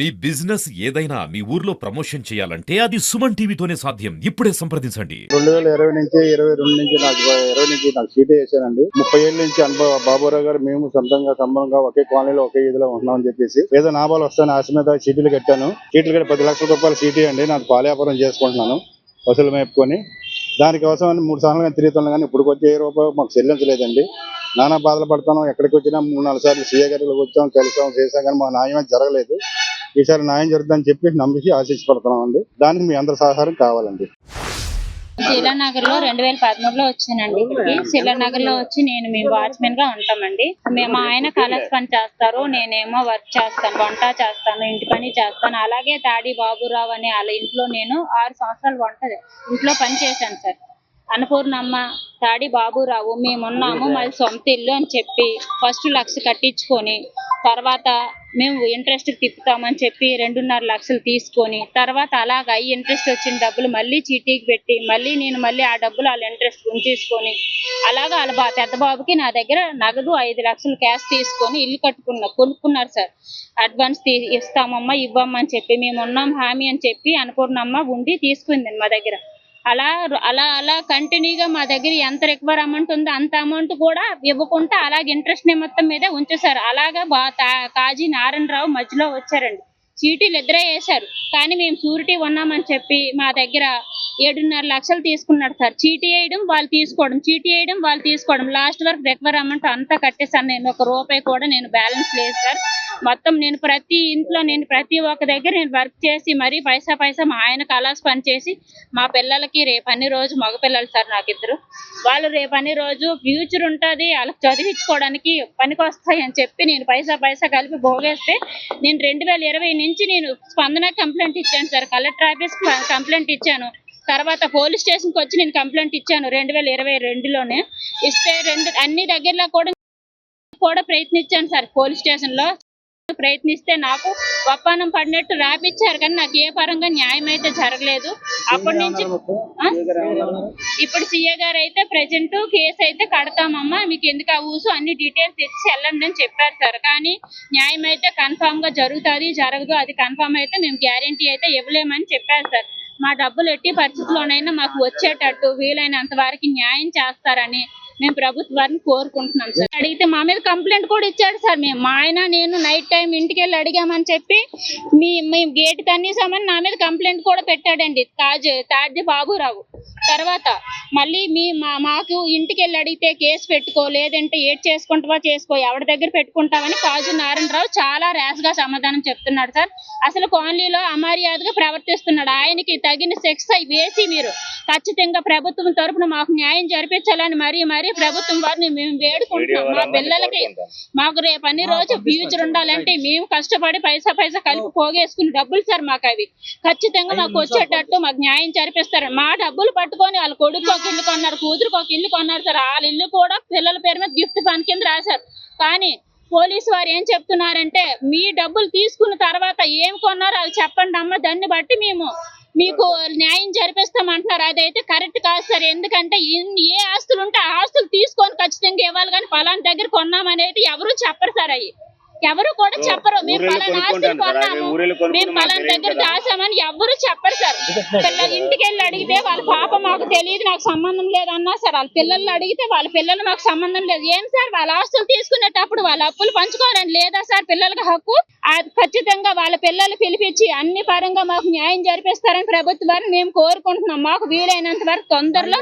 మీ business ఏదైనా మీ ఊర్లో promotion చేయాలంటే అది సుమన్ టీవీతోనే సాధ్యం. ఇప్పుడే సంప్రదించండి. రెండు వేల ఇరవై నుంచి ఇరవై రెండు నుంచి నాకు ఇరవై నుంచి నాకు సీటే చేశానండి ముప్పై ఏళ్ళ నుంచి అనుభవ బాబురావు గారు మేము సొంతంగా సంబంధంగా ఒకే కాలనీలో ఒకే ఇదిలో ఉన్నామని చెప్పేసి ఏదో నాబాలు వస్తాను ఆశ మీద సీటీలు కట్టాను. సీట్లు కట్టి పది లక్షల రూపాయల సీటీ అండి నాకు పాలవ్యాపారం చేసుకుంటున్నాను వసూలు మేపుకొని. దానికోసం మూడు సార్లు కానీ తిరుగుతున్నాను కానీ ఇప్పుడు వచ్చే ఏ రూపాయి మాకు చెల్లించలేదండి. నానా బాధలు పడతాను ఎక్కడికి వచ్చినా మూడు నాలుగు సార్లు సీఏ గారికి వచ్చాం కలిసాం చేసాం కానీ మా న్యాయం జరగలేదు. ఈసారి న్యాయం జరుగుతుందని చెప్పి నమ్మించి ఆశించబడుతున్నాం అండి దానికి మీ అందరి సహకారం కావాలండి. శిలానగర్లో రెండు వేల పదమూడులో వచ్చానండి ఇక్కడికి శిలానగర్లో వచ్చి నేను మేము వాచ్మెన్గా ఉంటామండి మేము ఆయన కలర్స్ పని చేస్తారు నేనేమో వర్క్ చేస్తాను వంట చేస్తాను ఇంటి పని చేస్తాను. అలాగే తాడి బాబురావు అనే వాళ్ళ ఇంట్లో నేను ఆరు సంవత్సరాలు వంట ఇంట్లో పని చేశాను సార్. అన్నపూర్ణమ్మ తాడి బాబురావు మేమున్నాము మాది సొంత ఇల్లు అని చెప్పి ఫస్ట్ లక్ష కట్టించుకొని తర్వాత మేము ఇంట్రెస్ట్ తిప్పుతామని చెప్పి రెండున్నర లక్షలు తీసుకొని తర్వాత అలాగ అయ్యి ఇంట్రెస్ట్ వచ్చిన డబ్బులు మళ్ళీ చీటీకి పెట్టి మళ్ళీ నేను మళ్ళీ ఆ డబ్బులు వాళ్ళ ఇంట్రెస్ట్ ఉంచేసుకొని అలాగా వాళ్ళ బా పెద్ద బాబుకి నా దగ్గర నగదు ఐదు లక్షలు క్యాష్ తీసుకొని ఇల్లు కట్టుకున్నా కొనుక్కున్నారు సార్. అడ్వాన్స్ తీ ఇస్తామమ్మా ఇవ్వమ్మని చెప్పి మేము ఉన్నాం హామీ అని చెప్పి అనుకున్నమ్మ ఉండి తీసుకుంది మా దగ్గర. అలా అలా అలా కంటిన్యూగా మా దగ్గర ఎంత రిక్వైర్ అమౌంట్ ఉందో అంత అమౌంట్ కూడా ఇవ్వకుండా అలాగే ఇంట్రెస్ట్ నిమిత్తం మీదే ఉంచేశారు. అలాగా బా తా- కాజీ నారాయణరావు మధ్యలో వచ్చారండి. చీటీలు ఎదురే వేశారు. కానీ మేము షూరిటీ ఉన్నామని చెప్పి మా దగ్గర ఏడున్నర లక్షలు తీసుకున్నాడు సార్. చీటీ వేయడం వాళ్ళు తీసుకోవడం చీటీ వేయడం వాళ్ళు తీసుకోవడం. లాస్ట్ వరకు రికవర్ అమౌంట్ అంతా కట్టేసాను నేను. ఒక రూపాయి కూడా నేను బ్యాలెన్స్ లేదు సార్. మొత్తం నేను ప్రతి ఇంట్లో నేను ప్రతి ఒక్క దగ్గర నేను వర్క్ చేసి మరీ పైసా పైసా మా ఆయన కలాస్ పనిచేసి మా పిల్లలకి రేపు అన్ని రోజు మగపిల్లలు సార్ నాకు ఇద్దరు. వాళ్ళు రేపు అన్ని రోజు ఫ్యూచర్ ఉంటుంది వాళ్ళకి చదివించుకోవడానికి పనికి వస్తాయి అని చెప్పి నేను పైసా పైసా కలిపి భోగేస్తే నేను రెండు వేల ఇరవై నుంచి నేను స్పందన కంప్లైంట్ ఇచ్చాను సార్. కలెక్టర్ ఆఫీస్ కంప్లైంట్ ఇచ్చాను. తర్వాత పోలీస్ స్టేషన్కి వచ్చి నేను కంప్లైంట్ ఇచ్చాను రెండు వేల ఇరవై రెండులోనే. ఇస్తే రెండు అన్ని దగ్గరలో కూడా కూడా ప్రయత్నించాను సార్ పోలీస్ స్టేషన్లో ప్రయత్నిస్తే నాకు ఒప్పందం పడినట్టు రాపిచ్చారు కానీ నాకు ఏ పరంగా న్యాయం అయితే జరగలేదు. అప్పటి నుంచి ఇప్పుడు సీఏ గారు అయితే ప్రజెంట్ కేసు అయితే కడతామమ్మా మీకు ఎందుకు ఆ ఊసు? అన్ని డీటెయిల్స్ ఇచ్చి వెళ్ళండి అని చెప్పారు సార్. కానీ న్యాయం అయితే కన్ఫామ్గా జరుగుతుంది జరగదు. అది కన్ఫామ్ అయితే మేము గ్యారంటీ అయితే ఇవ్వలేమని చెప్పారు సార్. మా డబ్బులు ఎట్టి పరిస్థితుల్లోనైనా మాకు వచ్చేటట్టు వీలైనంత వారికి న్యాయం చేస్తారని మేము ప్రభుత్వాన్ని కోరుకుంటున్నాం సార్. అడిగితే మా మీద కంప్లైంట్ కూడా ఇచ్చాడు సార్ మేము మా ఆయన నేను నైట్ టైం ఇంటికి వెళ్ళి అడిగామని చెప్పి మీ మేము గేట్ కనీసమని నా మీద కంప్లైంట్ కూడా పెట్టాడండి తాజ్ తాజ్ బాబురావు. తర్వాత మళ్ళీ మీ మా మాకు ఇంటికి వెళ్ళి అడిగితే కేసు పెట్టుకో లేదంటే ఏడ్ చేసుకుంటావా చేసుకో ఎవరి దగ్గర పెట్టుకుంటావని కాజు నారాయణరావు చాలా ర్యాష్గా సమాధానం చెప్తున్నాడు సార్. అసలు కాలనీలో అమర్యాదగా ప్రవర్తిస్తున్నాడు. ఆయనకి తగిన శిక్ష వేసి మీరు ఖచ్చితంగా ప్రభుత్వం తరపున మాకు న్యాయం జరిపించాలని మరీ మరీ ప్రభుత్వం వారిని మేము వేడుకుంటున్నాం. మా పిల్లలకి మాకు రేపు అన్ని రోజు ఫ్యూచర్ ఉండాలంటే మేము కష్టపడి పైసా పైసా కలిపి పోగేసుకుని డబ్బులు సార్ మాకు అవి. ఖచ్చితంగా మాకు వచ్చేటట్టు మాకు న్యాయం జరిపిస్తారు. మా డబ్బులు పట్టుకొని వాళ్ళ కొడుకు ఒక ఇల్లు కొన్నారు కూతురుకు ఒక ఇల్లు కొన్నారు సార్. వాళ్ళ ఇల్లు కూడా పిల్లల పేరు మీద గిఫ్ట్ పని కింద రాశారు. కానీ పోలీసు వారు ఏం చెప్తున్నారంటే మీ డబ్బులు తీసుకున్న తర్వాత ఏం కొన్నారో అది చెప్పండి అమ్మ. దాన్ని బట్టి మేము మీకు న్యాయం జరిపిస్తాం అంటున్నారు అదైతే కరెక్ట్ కాదు సార్. ఎందుకంటే ఏ ఆస్తులు ఉంటే ఆ ఆస్తులు తీసుకొని ఖచ్చితంగా ఇవ్వాలి కానీ పలానా దగ్గర కొన్నామనేది ఎవరు చెప్పరు సార్ అవి ఎవరు కూడా చెప్పరు. మేము పలానా ఆస్తులు సార్. కొన్నాము. మేము పలానా దగ్గర. దాచామని ఎవరు చెప్పరు సార్. పిల్లలు ఇంటికి వెళ్ళి అడిగితే వాళ్ళ పాప మాకు తెలియదు నాకు సంబంధం లేదన్నా సార్. వాళ్ళ పిల్లల్ని అడిగితే వాళ్ళ పిల్లలు మాకు సంబంధం లేదు. ఏం సార్? వాళ్ళ ఆస్తులు తీసుకునేటప్పుడు వాళ్ళ అప్పులు పంచుకోవాలని లేదా సార్ పిల్లలకి హక్కు? అది ఖచ్చితంగా వాళ్ళ పిల్లలు పిలిపించి అన్ని పరంగా మాకు న్యాయం జరిపిస్తారని ప్రభుత్వాన్ని మేము కోరుకుంటున్నాం. మాకు వీలైనంత వరకు తొందరలో.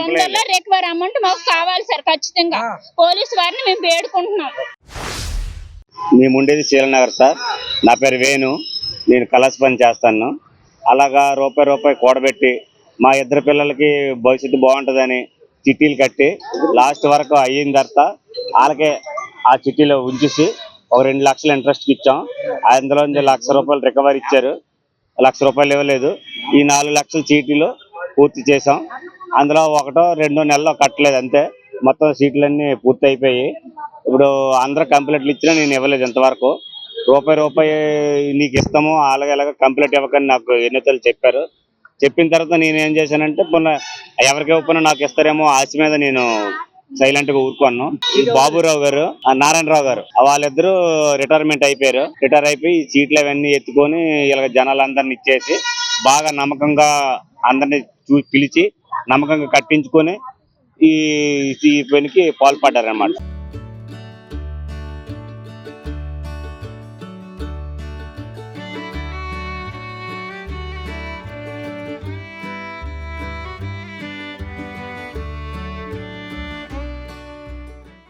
తొందరలో రికవర్ అమౌంట్ మాకు కావాలి సార్ ఖచ్చితంగా. పోలీసు వారిని మేము వేడుకుంటున్నాం. మేము ఉండేది శీలనగర్ సార్. నా పేరు వేణు. నేను కలర్స్ పని చేస్తాను. అలాగా రూపాయి రూపాయి కూడబెట్టి మా ఇద్దరు పిల్లలకి భవిష్యత్తు బాగుంటుందని చిట్టీలు కట్టి లాస్ట్ వరకు అయిన తర్వాత వాళ్ళకే ఆ చిట్టీలో ఉంచేసి ఒక రెండు లక్షలు ఇంట్రెస్ట్కి ఇచ్చాం. అందులో నుంచి లక్ష రూపాయలు రికవర్ ఇచ్చారు. లక్ష రూపాయలు ఇవ్వలేదు. ఈ నాలుగు లక్షల చీటీలు పూర్తి చేసాం అందులో ఒకటో రెండో నెలలో కట్టలేదు అంతే. మొత్తం సీట్లన్నీ పూర్తి అయిపోయి ఇప్పుడు అందరూ కంప్లైంట్లు ఇచ్చినా నేను ఇవ్వలేదు ఇంతవరకు. రూపాయి రూపాయి నీకు ఇస్తాము అలాగే అలాగే కంప్లైంట్ ఇవ్వకని నాకు ఎన్నితలు చెప్పారు. చెప్పిన తర్వాత నేను ఏం చేశానంటే మొన్న ఎవరికి ఇవ్వకుండా నాకు ఇస్తారేమో ఆశ మీద నేను సైలెంట్గా ఊరుకున్నాను. బాబురావు గారు ఆ నారాయణరావు గారు వాళ్ళిద్దరూ రిటైర్మెంట్ అయిపోయారు. రిటైర్ అయిపోయి సీట్లు అవన్నీ ఎత్తుకొని ఇలా జనాలందరిని ఇచ్చేసి బాగా నమ్మకంగా అందరిని చూ పిలిచి నమ్మకంగా కట్టించుకొని ఈ పనికి పాల్పడ్డారు